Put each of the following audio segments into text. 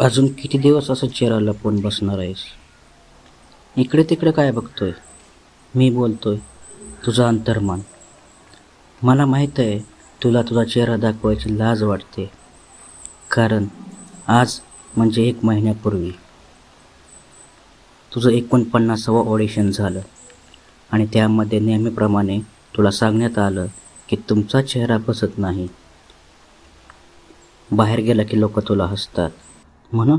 अजून किती दिवस असं चेहरा लपवून बसणार आहेस? इकडे तिकडे काय बघतोय? मी बोलतोय तुझं अंतर्मान. मला माहीत आहे तुला तुझा चेहरा दाखवायची लाज वाटते. कारण आज म्हणजे एक महिन्यापूर्वी. तुझं एकोणपन्नासावं ऑडिशन झालं. आणि त्यामध्ये नेहमीप्रमाणे तुला सांगण्यात आलं की तुमचा चेहरा बसत नाही. बाहेर गेला की लोक तुला हसतात. म्हणून?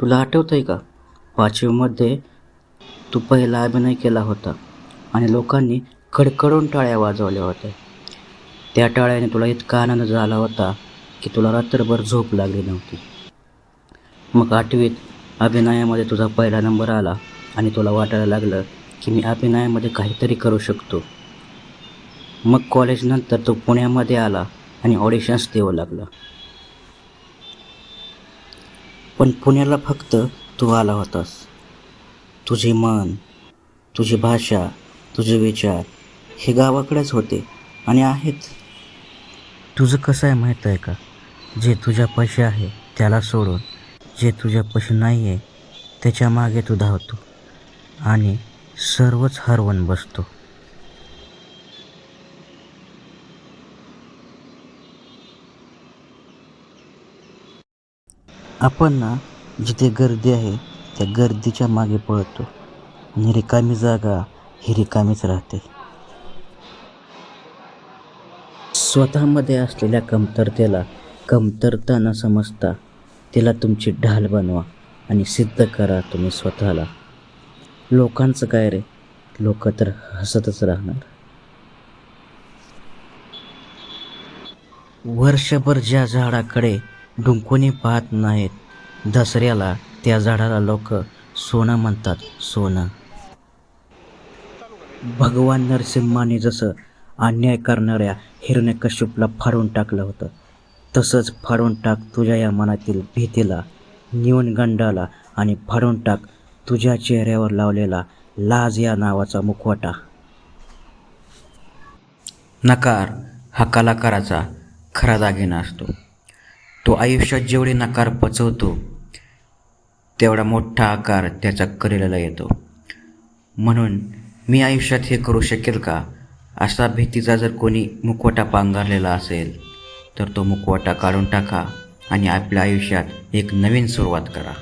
तुला आठवतं आहे का? पाचवीमध्ये तू पहिला अभिनय केला होता आणि लोकांनी कडकडून टाळ्या वाजवल्या होत्या. त्या टाळ्याने तुला इतका आनंद झाला होता की तुला रात्रभर झोप लागली नव्हती. मग आठवीत अभिनयामध्ये तुझा पहिला नंबर आला आणि तुला वाटायला लागलं की मी अभिनयामध्ये काहीतरी करू शकतो. मग कॉलेजनंतर तो पुण्यामध्ये आला आणि ऑडिशन्स देऊ लागला. पण पुण्याला फक्त तू आला होतास. तुझे मन तुझी भाषा तुझे विचार हे गावाकडेच होते आणि आहेत. तुझं कसं आहे माहीत आहे का? जे तुझ्या पैसे आहे त्याला सोडून जे तुझ्या पैसे नाही आहे त्याच्यामागे तू धावतो आणि सर्वच हरवून बसतो. आपण ना जिथे गर्दी आहे त्या गर्दीच्या मागे पळतो. आणि रिकामी जागा ही रिकामीच राहते. स्वतःमध्ये असलेल्या कमतरतेला कमतरता न समजता तिला तुमची ढाल बनवा आणि सिद्ध करा तुम्ही स्वतःला. लोकांचं काय रे? लोक तर हसतच राहणार. वर्षभर ज्या झाडाकडे डुंकुनी पाहत नाहीत. दसऱ्याला त्या झाडाला लोक सोनं म्हणतात सोनं. भगवान नरसिंहाने जसं अन्याय करणाऱ्या हिरण्यकश्यपला फाडून टाकलं होतं तसंच फाडून टाक तुझ्या या मनातील भीतीला न्यूनगंडाला आणि फाडून टाक तुझ्या चेहऱ्यावर लावलेला लाज या नावाचा मुखवटा. नकार हा कलाकाराचा खरा दागिना असतो. तो आयुष्यात जेवढे नकार पचवतो तेवढा मोठा आकार त्याचा करेला येतो. म्हणून मी आयुष्यात हे करू शकेल का? असा भीतीचा जर कोणी मुखवटा पांघरलेला असेल तर तो मुखवटा काढून टाका आणि आपल्या आयुष्यात एक नवीन सुरुवात करा.